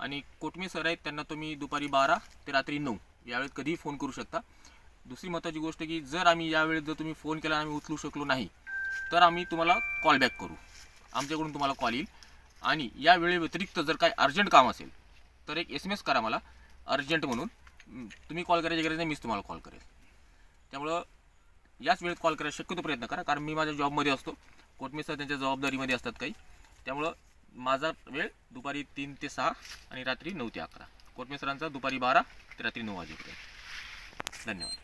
आणि कोटमी सर आहेत त्यांना तुम्ही दुपारी बारा ते रात्री नऊ यावेळेत कधीही फोन करू शकता. दुसरी महत्त्वाची गोष्ट की जर आम्ही यावेळेस जर तुम्ही फोन केला आम्ही उचलू शकलो नाही तर आम्ही तुम्हाला कॉल बॅक करू. आमच्याकडून तुम्हाला कॉल येईल. आणि या वेळे व्यतिरिक्त जर काही अर्जंट काम असेल तर एक एस एम एस करा मला अर्जंट म्हणून. तुम्ही कॉल करायची गरज नाही मीच तुम्हाला कॉल करेल. त्यामुळं याच वेळेत कॉल करायला शक्यतो प्रयत्न करा कारण मी माझ्या जॉबमध्ये असतो. कोटमी सर त्यांच्या जबाबदारीमध्ये असतात काही. त्यामुळं माझा वेळ दुपारी तीन ते सहा आणि रात्री नऊ ते अकरा. कोटमी सरांचा दुपारी बारा ते रात्री नऊ वाजेपर्यंत. धन्यवाद.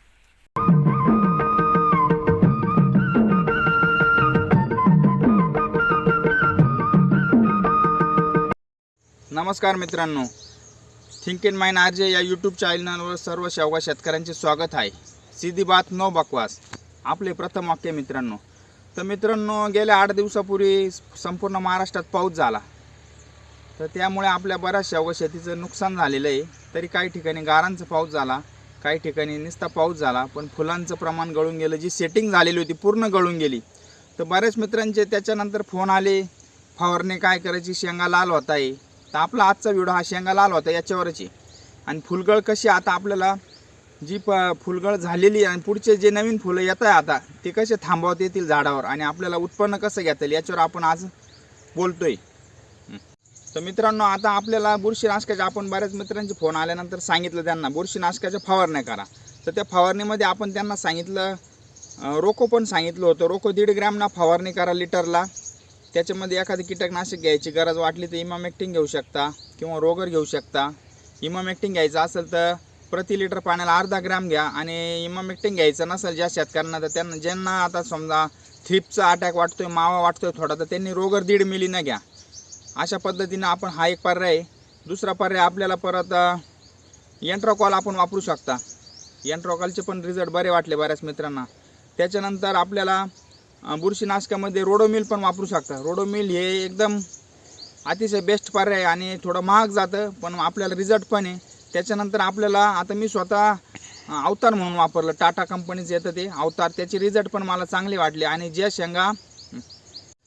नमस्कार मित्रांनो. थिंक इन माइन आरजे या यूट्यूब चॅनलवर सर्व शेवगा शेतकऱ्यांचे स्वागत आहे. सीधी बात नो बकवास. आपले प्रथम वाक्य मित्रांनो. तर मित्रांनो गेल्या आठ दिवसापूर्वी संपूर्ण महाराष्ट्रात पाऊस झाला. तर त्यामुळे आपल्या बऱ्याचशा व शेतीचं नुकसान झालेलं आहे. तरी काही ठिकाणी गारांचा पाऊस झाला काही ठिकाणी नुसता पाऊस झाला पण फुलांचं प्रमाण गळून गेलं. जी सेटिंग झालेली होती पूर्ण गळून गेली. तर बऱ्याच मित्रांचे त्याच्यानंतर फोन आले. फवारणी काय करायची? शेंगा लाल होत आहे. तर आपला आजचा व्हिडिओ हा शेंगा लाल होता याच्यावरच. आहे आणि फुलगळ कशी आता आपल्याला जी प फुलगळ झालेली आणि पुढचे जे नवीन फुलं येत आहे आता ते कसे थांबवता येतील झाडावर आणि आपल्याला उत्पन्न कसं घेता येईल याच्यावर आपण आज बोलतोय. तर मित्रांनो आता आपल्याला बुरशीनाशकाचे आपण बऱ्याच मित्रांचे फोन आल्यानंतर सांगितलं त्यांना बुरशीनाशकाच्या फवारण्या करा. तर त्या फवारणीमध्ये आपण त्यांना सांगितलं रोको पण सांगितलं होतं. रोको दीड ग्रॅमना फवारणी करा लिटरला. त्याच्यामध्ये एखादी कीटकनाशक घ्यायची गरज वाटली तर इमामेक्टिंग घेऊ शकता किंवा रोगर घेऊ शकता. इमामेक्टिंग घ्यायचं असेल तर प्रति लिटर पाण्याला अर्धा ग्रॅम घ्या आणि इमामेक्टिंग घ्यायचं नसेल ज्या शेतकऱ्यांना तर त्यांना ज्यांना आता समजा थ्रिपचा अटॅक वाटतोय मावा वाटतोय थोडा तर त्यांनी रोगर दीड मिली न घ्या. अशा पद्धतीनं आपण हा एक पर्याय. आहे. दुसरा पर्याय आपल्याला परत यंट्रोकॉल आपण वापरू शकता. यंट्रोकॉलचे पण रिझल्ट बरे वाटले बऱ्याच मित्रांना. त्याच्यानंतर आपल्याला बुरशीनाशकामध्ये रोडोमिल पण वापरू शकता. रोडोमिल हे एकदम अतिशय बेस्ट पर्याय आहे आणि थोडं महाग जातं पण आपल्याला रिझल्ट पण आहे. त्याच्यानंतर आपल्याला आता मी स्वतः अवतार म्हणून वापरलं. टाटा कंपनीचं येतं ते अवतार. त्याचे रिझल्ट पण मला चांगले वाटले. आणि ज्या शेंगा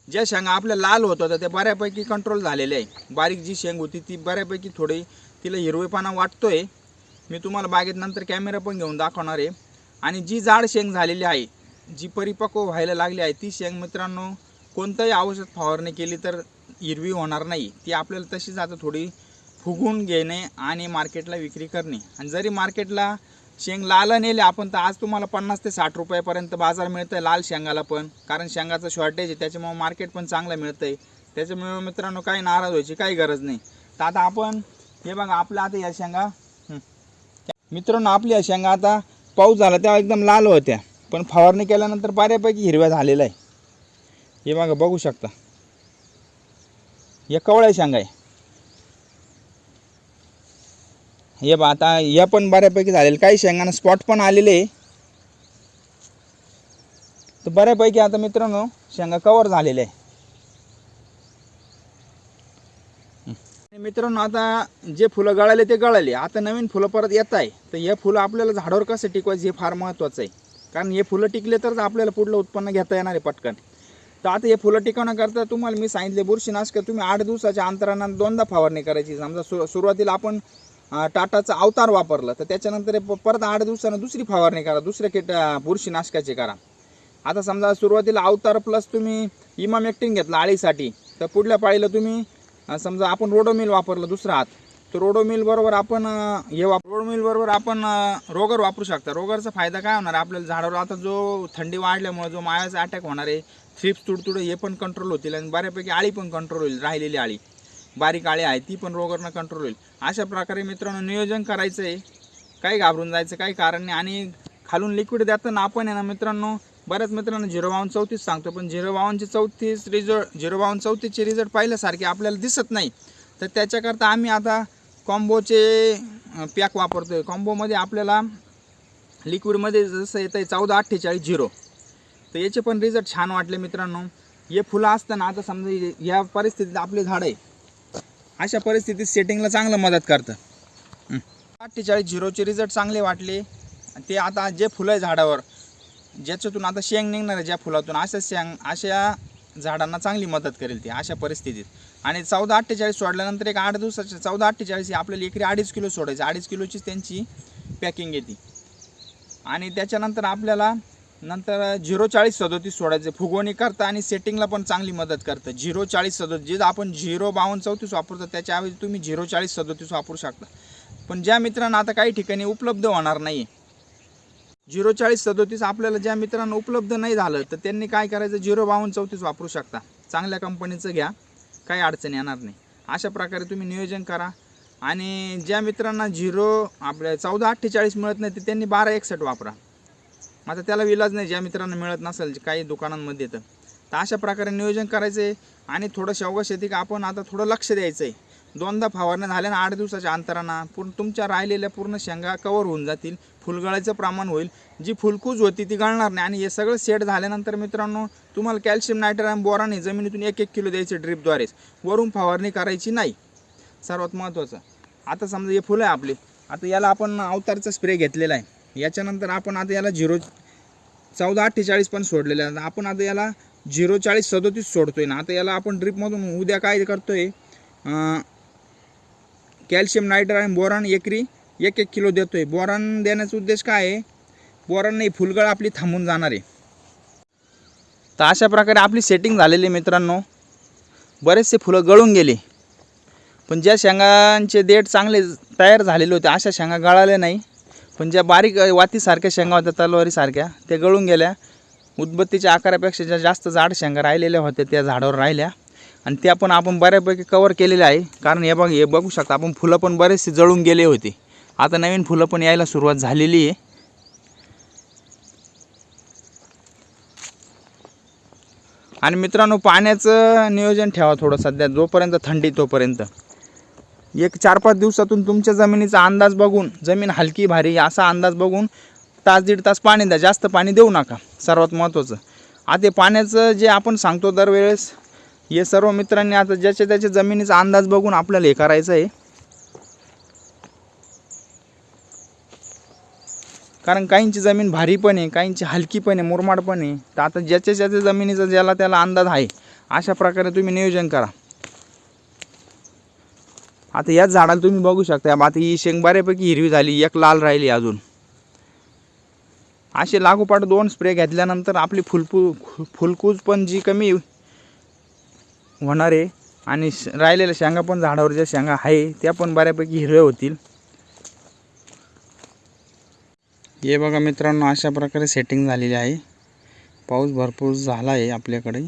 ज्या शेंगा आपल्या लाल होत होत्या त्या बऱ्यापैकी कंट्रोल झालेले आहे. बारीक जी शेंग होती ती बऱ्यापैकी थोडी तिला हिरवेपणा वाटतोय. मी तुम्हाला बागेत नंतर कॅमेरा पण घेऊन दाखवणार आहे. आणि जी जाड शेंग झालेली आहे जी परिपक्व व्हायला लागली आहे ती शेंग मित्रांनो कोणतंही औषध फवारणी केली तर हिरवी होणार नाही. ती आपल्याला तशीच आता थोडी फुगून घेणे आणि मार्केटला विक्री करणे. आणि जरी मार्केटला शेंग लाल नेले आपण तर आज तुम्हाला पन्नास ते साठ रुपयापर्यंत बाजार मिळतं आहे लाल शेंगाला पण. कारण शेंगाचं शॉर्टेज आहे त्याच्यामुळे मार्केट पण चांगलं मिळतं आहे त्याच्यामुळे मित्रांनो काही नाराज व्हायची काही गरज नाही. तर आता आपण हे बघा आपल्या आता या शेंगा. मित्रांनो आपली या शेंगा आता पाऊस झाला तेव्हा एकदम लाल होत्या. पण फवारणी केल्यानंतर बऱ्यापैकी हिरव्या झालेला आहे. हे बघा बघू शकता. या कवळ्या शेंगा आहे. हे बा आता या पण बऱ्यापैकी झालेलं. काही शेंगांना स्पॉट पण आलेले तर बऱ्यापैकी आता मित्रांनो शेंगा कवर झालेले आहे. आणि मित्रांनो आता जे फुलं गळाले ते गळाले. आता नवीन फुलं परत येत आहे. तर हे फुलं आपल्याला झाडावर कसं टिकवायचं हे फार महत्त्वाचं आहे. कारण हे फुलं टिकले तरच आपल्याला पुढलं उत्पन्न घेता येणार आहे पटकन. तर आता हे फुलं टिकवण्याकरता तुम्हाला मी सांगितले बुरशीनाशक तुम्ही आठ दिवसाच्या अंतरानं दोनदा फवारणी करायची. समजा सु सुरुवातीला आपण टाटाचं अवतार वापरलं तर त्याच्यानंतर परत आठ दिवसानं दुसरी फवारणी करा दुसऱ्या किट बुरशीनाशकाची करा. आता समजा सुरुवातीला अवतार प्लस तुम्ही इमाम एक्टिंग घेतलं आळीसाठी तर पुढल्या पाळीला तुम्ही समजा आपण रोडोमिल वापरलं दुसरा हात तर रोडोमिलबरोबर आपण हे वाप रोडोमिलबरोबर आपण रोगर वापरू शकता. रोगरचा फायदा काय होणार? आपल्याला झाडावर आता जो थंडी वाढल्यामुळे जो मायाचा अटॅक होणार आहे थ्रिप्स तुडतुडे हे पण कंट्रोल होतील आणि बऱ्यापैकी आळी पण कंट्रोल होईल राहिलेली आळी. बारीक आळी आहे ती पण रोगरनं कंट्रोल होईल. अशा प्रकारे मित्रांनो नियोजन करायचं आहे काही घाबरून जायचं काही कारण नाही. आणि खालून लिक्विड देताना आपण आहे ना मित्रांनो बऱ्याच मित्रांनो झिरो बावन चौतीस सांगतो पण झिरो बावनचे चौतीस रिझल्ट झिरो बावन चौतीसचे रिझल्ट पाहिल्यासारखे आपल्याला दिसत नाही. तर त्याच्याकरता आम्ही आता कॉम्बोचे पॅक वापरतो आहे कॉम्बोमध्ये आपल्याला लिक्विडमध्ये जसं येतं आहे चौदा अठ्ठेचाळीस झिरो. तर याचे पण रिझल्ट छान वाटले मित्रांनो. हे फुलं असताना आता समजा या परिस्थितीत आपले झाड आहे. अशा परिस्थितीत सेटिंगला चांगलं मदत करतं. अठ्ठेचाळीस झिरोचे रिझल्ट चांगले वाटले. ते आता जे फुलं आहे झाडावर ज्याच्यातून आता शेंग निघणार आहे ज्या फुलातून अशा शेंग अशा झाडांना चांगली मदत करेल ती अशा परिस्थितीत. आणि चौदा अठ्ठेचाळीस सोडल्यानंतर एक आठ दिवसाच्या चौदा अठ्ठेचाळीस ही आपल्याला एकरी अडीच किलो सोडायची अडीच किलोचीच त्यांची पॅकिंग येते. आणि त्याच्यानंतर आपल्याला नंतर झिरो चाळीस सदोतीस सोडायचं. फुगवणी करतं आणि सेटिंगला पण चांगली मदत करतं. झिरो चाळीस सदोतीस जे आपण झिरो बावन्न चौतीस वापरतो त्याच्याऐवजी तुम्ही झिरो चाळीस सदोतीस वापरू शकता. पण ज्या मित्रांना आता काही ठिकाणी उपलब्ध होणार नाही झिरो चाळीस सदोतीस आपल्याला ज्या मित्रांना उपलब्ध नाही झालं तर त्यांनी काय करायचं? झिरो बावन्न चौतीस वापरू शकता. चांगल्या कंपनीचं घ्या काही अडचण येणार नाही. अशा प्रकारे तुम्ही नियोजन करा. आणि ज्या मित्रांना झिरो आपल्या चौदा अठ्ठेचाळीस मिळत नाही तर त्यांनी बारा एकसठ वापरा. आता त्याला इलाज नाही ज्या मित्रांना मिळत नसेल जे काही दुकानांमध्ये तर तर अशा प्रकारे नियोजन करायचं आहे आणि थोडं शेवगा शेती का आपण आता थोडं लक्ष द्यायचं आहे दोनदा फवारण्या झाल्या ना आठ दिवसाच्या अंतरानं पूर्ण तुमच्या राहिलेल्या पूर्ण शेंगा कवर होऊन जातील फुलगळ्याचं प्रमाण होईल. जी फुलकूज होती ती गळणार नाही आणि हे सगळं सेट झाल्यानंतर मित्रांनो तुम्हाला कॅल्शियम नायट्रेट आणि बोराने जमिनीतून एक एक किलो द्यायचे ड्रिपद्वारेच. वरून फवारणी करायची नाही. सर्वात महत्त्वाचं. आता समजा हे फुलं आहे आपली. आता याला आपण अवतारचा स्प्रे घेतलेला आहे. याच्यानंतर आपण आता याला झिरो चौदा अठ्ठेचाळीस पण सोडलेले आहेत. आपण आता याला झिरो चाळीस सदोतीस सोडतोय ना. आता याला आपण ड्रिपमधून उद्या काय करतोय? आहे कॅल्शियम नायट्रेट आणि बोरान एकरी एक एक किलो देतोय. बोरान देण्याचा उद्देश काय आहे? बोरान नाही फुलगळ आपली थांबून जाणार आहे. तर अशा प्रकारे आपली सेटिंग झालेली आहे मित्रांनो. बरेचसे फुलं गळून गेले. पण ज्या शेंगांचे देठ चांगले तयार झालेले होते अशा शेंगा गळाल्या नाही. पण ज्या बारीक वातीसारख्या शेंगा होत्या तलवारीसारख्या त्या गळून गेल्या. उदबत्तीच्या आकारापेक्षा ज्या जास्त जाड शेंगा राहिलेल्या होत्या त्या झाडावर राहिल्या. आणि त्या पण आपण बऱ्यापैकी कवर केलेल्या आहे. कारण हे बघ हे बघू शकता आपण फुलं पण बरेचसे जळून गेले होते. आता नवीन फुलं पण यायला सुरुवात झालेली आहे. आणि मित्रांनो पाण्याचं नियोजन ठेवा थोडं सध्या. जोपर्यंत थंडी तोपर्यंत. एक चार पाच दिवसातून तुमच्या जमिनीचा अंदाज बघून जमीन हलकी भारी असा अंदाज बघून तास दीड तास पाणी द्या. जास्त पाणी देऊ नका सर्वात महत्त्वाचं आता पाण्याचं जे आपण सांगतो दरवेळेस हे सर्व मित्रांनी आता ज्याच्या त्याच्या जमिनीचा अंदाज बघून आपल्याला हे करायचं आहे. कारण काहींची जमीन भारी पण आहे काहींची हलकी पण आहे मुरमाड पण आहे. तर आता ज्याच्या ज्याच्या जमिनीचा ज्याला त्याला अंदाज आहे अशा प्रकारे तुम्ही नियोजन करा. आता याच झाडाला तुम्ही बघू शकता. आता ही शेंग बऱ्यापैकी हिरवी झाली एक लाल राहिली अजून. असे लागोपाठ दोन स्प्रे घेतल्यानंतर आपली फुलपू फुलकूज पण जी कमी होणार आहे आणि श- राहिलेल्या शेंगा पण झाडावर ज्या शेंगा आहे त्या पण बऱ्यापैकी हिरव्या होतील. हे बघा मित्रांनो अशा प्रकारे सेटिंग झालेली आहे. पाऊस भरपूर झाला आहे आपल्याकडे.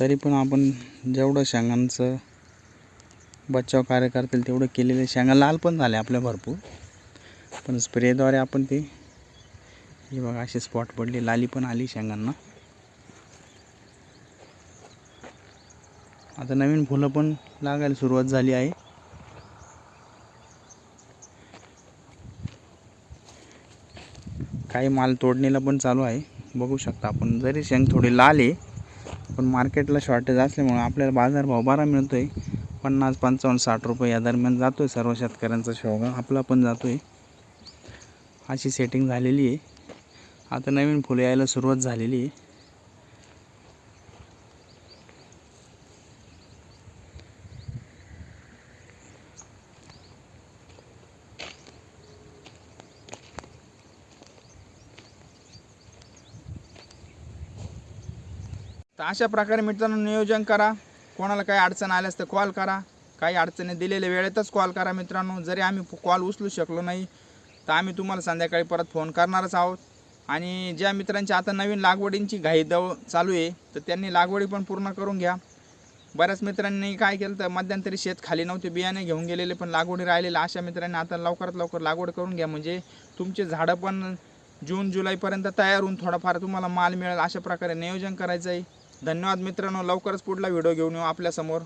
तरी पण आपण जेवढं शेंगांचं बचाव कार्य करतील तेवढं केलेले. शेंगा लाल पण झाले आपल्या भरपूर. पण स्प्रेद्वारे आपण ते हे बघा असे स्पॉट पडले. लाली पण आली शेंगांना. आता नवीन फुलं पण लागायला सुरुवात झाली आहे. काही माल तोडणीला पण चालू आहे. बघू शकता आपण. जरी शेंग थोडी लाल आहे पण मार्केटला शॉर्टेज असल्यामुळे आपल्याला बाजारभाव बारा मिळतो आहे पन्नास पंचावन्न साठ रुपये या दरम्यान जातो आहे सर्व शेतकऱ्यांचा शेवगा आपला पण जातो आहे अशी सेटिंग झालेली आहे. आता नवीन फुलं यायला सुरुवात झालेली आहे. तर अशा प्रकारे मित्रांनो नियोजन करा. कोणाला काही अडचण आल्यास तर कॉल करा. काही अडचणी दिलेल्या वेळेतच कॉल करा मित्रांनो. जरी आम्ही कॉल उचलू शकलो नाही तर आम्ही तुम्हाला संध्याकाळी परत फोन करणारच आहोत. आणि ज्या मित्रांची आता नवीन लागवडींची घाई दव चालू आहे तर त्यांनी लागवडी पण पूर्ण करून घ्या. बऱ्याच मित्रांनी काय केलं तर मध्यंतरी शेत खाली नव्हते बियाणे घेऊन गेलेले पण लागवडी राहिलेल्या अशा मित्रांनी आता लवकरात लवकर लागवड करून घ्या. म्हणजे तुमचे झाडं पण जून जुलैपर्यंत तयार होऊन थोडाफार तुम्हाला माल मिळेल. अशा प्रकारे नियोजन करायचं आहे धन्यवाद मित्रांनो. लवकरच पुढला व्हिडिओ घेऊन येऊ आपल्यासमोर.